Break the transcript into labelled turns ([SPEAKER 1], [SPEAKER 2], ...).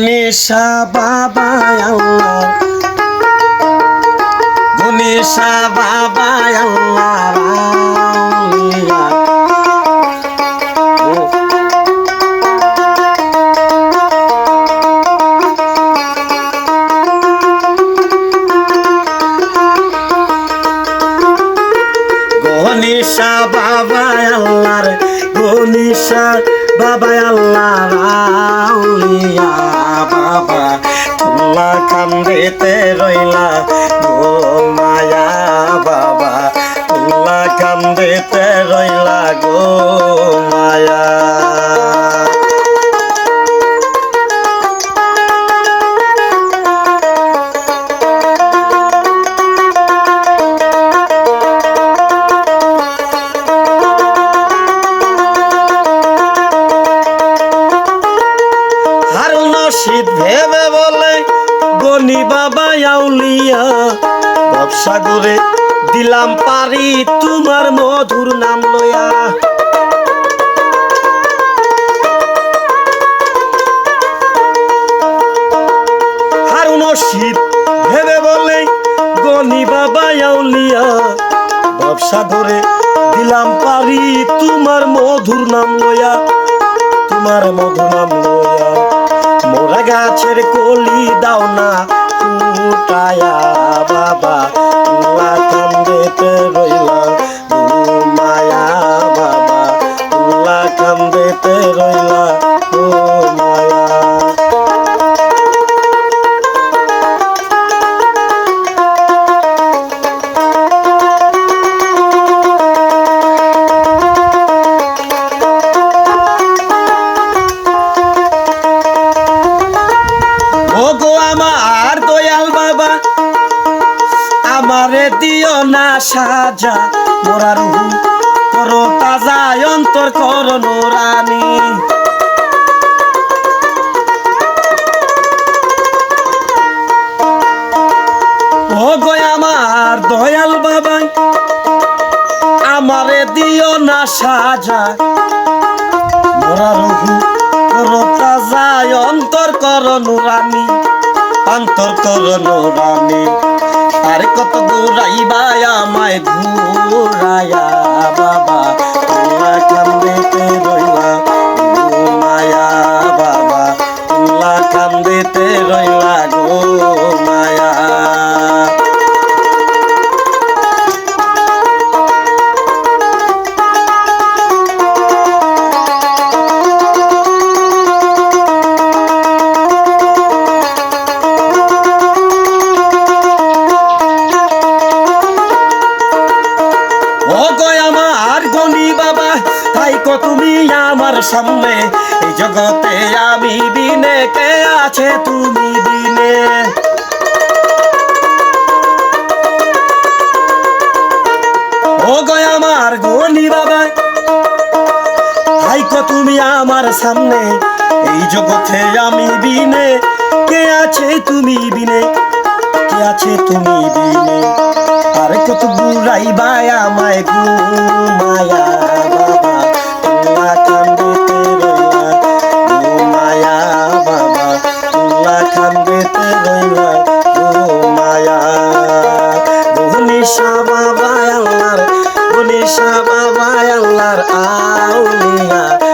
[SPEAKER 1] গণেশা বাবা আল্লাহ গণেশা বাবা আল্লাহ আউলিয়া। বাবা আল্লাহর গণেশা বাবা আল্লাহর আউলিয়া বাবা তোমা কান্দেতে রইলা গো মায়া বাবা তোমা কান্দেতে রইলা গো মায়া। শীত ভেবে বলে, গনি বাবা, আউলিয়া ব্যবসা করে দিলাম পারি তোমার মধুর নাম লয়া। হারুন শীত ভেবে বলে, গনি বাবা, আউলিয়া ব্যবসা করে দিলাম পারি তোমার মধুর নাম লয়া, তোমার মধু নাম লয়া। মোরা গাছের কলি দাও না ফুটায়া বাবা। তুলা আমারে দিও না সাজা, মোরা রুহু করো তাজা, অন্তর করো নোরানি। ওগো আমার দয়াল বাবা আমারে দিও না সাজা, মোরা রঘু করো তাজা, অন্তর কর নুরানি, অন্তর কর নুরানি। আর কত ঘুরাইবা আমায় ঘুরায়া বাবা তোলা কান্দিতে রইলা বাবা তাই কো তুমি আমার সামনে, এই জগতে আমি বিনে, কে আছে তুমি বিনে? ও গো আমার গনি বাবা তাই কো তুমি আমার সামনে, এই জগতে আমি বিনে, কে আছে তুমি বিনে? কে আছে তুমি বিনে? আর কত বুড়াই বায়া আমায় বাবা রইলা মায়া বনিশা বাবা আল্লাহর বনিশা বাবা আল্লাহর আউলিয়া।